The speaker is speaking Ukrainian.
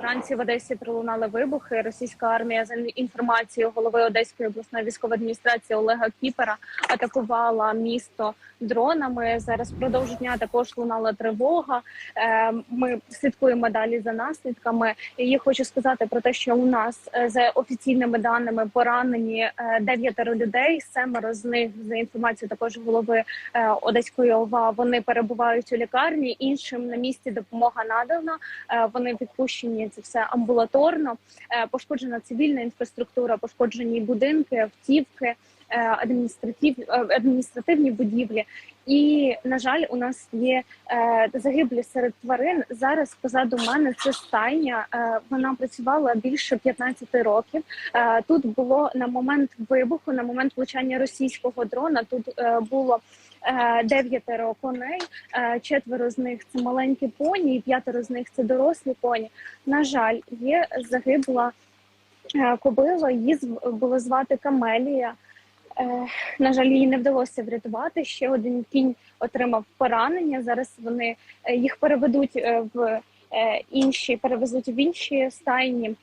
Вранці в Одесі пролунали вибухи. Російська армія за інформацією голови Одеської обласної військової адміністрації Олега Кіпера атакувала місто дронами. Зараз впродовж дня також лунала тривога. Е, Ми слідкуємо далі за наслідками. І хочу сказати про те, що у нас е, за офіційними даними поранені е, дев'ятеро людей. Семеро з них за інформацією також голови Одеської ОВА. Вони перебувають у лікарні. Іншим на місці допомога надана. Вони відпущені це все амбулаторно. Е, Пошкоджена цивільна інфраструктура, пошкоджені будинки, автівки, е, адміністратив, е, адміністративні будівлі. І на жаль, у нас є е, загиблі серед тварин. Зараз позаду мене це стайня. Вона працювала більше 15 років. Тут було на момент вибуху, на момент влучання російського дрона. Тут було дев'ятеро коней. Четверо з них це маленькі поні, і п'ятеро з них це дорослі поні. На жаль, є загибла кобила. Її було звати Камелія. Е, На жаль, її не вдалося врятувати. Ще один кінь отримав поранення. Зараз вони е, їх переведуть е, в інші, перевезуть в інші стайні.